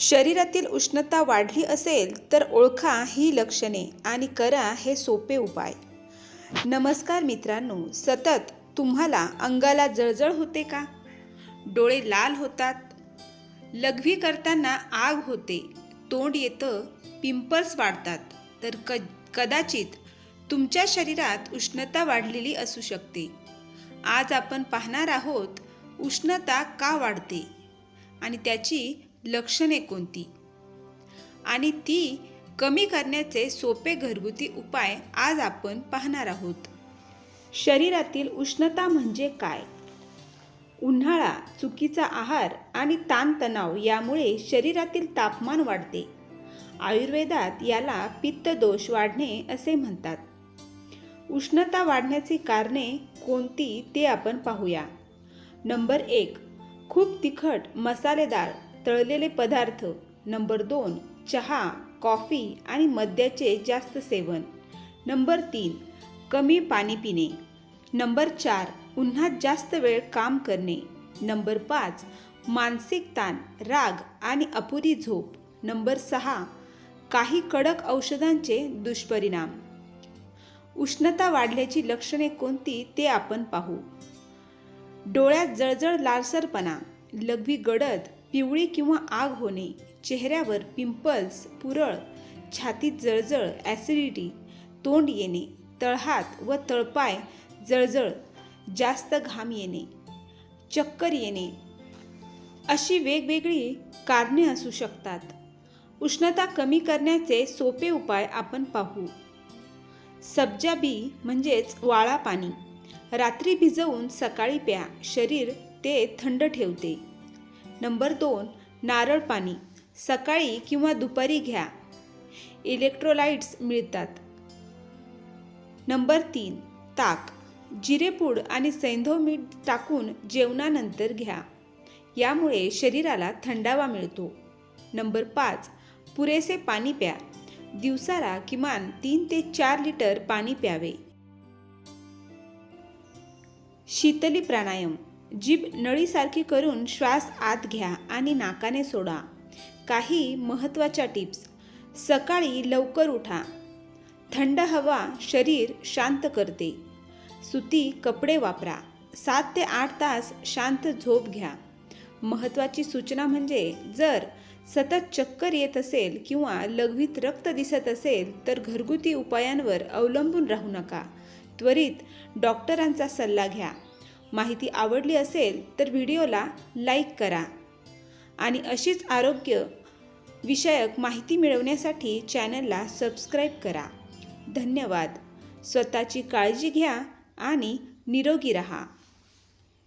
शरीरातील उष्णता वाढली असेल तर ओळखा ही लक्षणे आणि करा हे सोपे उपाय. नमस्कार मित्रांनो सतत तुम्हाला अंगाला जळजळ होते का? डोळे लाल होतात. लघवी करताना आग होते. तोंड येतं पिंपल्स वाढतात. तर क कदाचित तुमच्या शरीरात उष्णता वाढलेली असू शकते. आज आपण पाहणार आहोत उष्णता का वाढते आणि त्याची लक्षणे कोणती? आणि ती कमी करण्याचे सोपे घरगुती उपाय आज आपण पाहणार आहोत. शरीरातील उष्णता म्हणजे काय? उन्हाळा चुकीचा आहार आणि ताणतणाव यामुळे शरीरातील तापमान वाढते. आयुर्वेदात याला पित्तदोष वाढणे असे म्हणतात. उष्णता वाढण्याची कारणे कोणती ते आपण पाहूया. नंबर एक खूप तिखट मसालेदार तळलेले पदार्थ. नंबर दोन चहा कॉफी आणि मद्याचे जास्त सेवन. नंबर तीन कमी पाणी पिणे. नंबर चार उन्हात जास्त वेळ काम करणे. नंबर पाच मानसिक ताण राग आणि अपुरी झोप. नंबर सहा काही कडक औषधांचे दुष्परिणाम. उष्णता वाढल्याची लक्षणे कोणती ते आपण पाहू. डोळ्यात जळजळ लालसरपणा लघवी गडद पिवळी किंवा आग होणे चेहऱ्यावर पिंपल्स पुरळ छातीत जळजळ ॲसिडिटी तोंड येणे तळहात व तळपाय जळजळ जास्त घाम येणे चक्कर येणे अशी वेगवेगळी कारणे असू शकतात. उष्णता कमी करण्याचे सोपे उपाय आपण पाहू. सब्जा बी म्हणजेच वाळा पाणी. रात्री भिजवून सकाळी प्या. शरीर ते थंड ठेवते. नंबर दोन नारळ पाणी. सकाळी किंवा दुपारी घ्या. इलेक्ट्रोलाइट्स मिळतात. नंबर तीन ताक. जिरेपूड आणि सैंधव मीठ टाकून जेवणानंतर घ्या. यामुळे शरीराला थंडावा मिळतो. नंबर पाच पुरेसे पाणी प्या. दिवसाला किमान तीन ते चार लिटर पाणी प्यावे. शीतली प्राणायाम. जीभ नळीसारखी करून श्वास आत घ्या आणि नाकाने सोडा. काही महत्त्वाच्या टिप्स. सकाळी लवकर उठा. थंड हवा शरीर शांत करते. सुती कपडे वापरा. सात ते आठ तास शांत झोप घ्या. महत्त्वाची सूचना म्हणजे जर सतत चक्कर येत असेल किंवा लघवीत रक्त दिसत असेल तर घरगुती उपायांवर अवलंबून राहू नका. त्वरित डॉक्टरांचा सल्ला घ्या. माहिती आवडली असेल तर व्हिडिओला लाईक करा. आणि अशीच आरोग्य विषयक माहिती मिळवण्यासाठी चॅनलला सबस्क्राईब करा. धन्यवाद. स्वतःची काळजी घ्या आणि निरोगी रहा.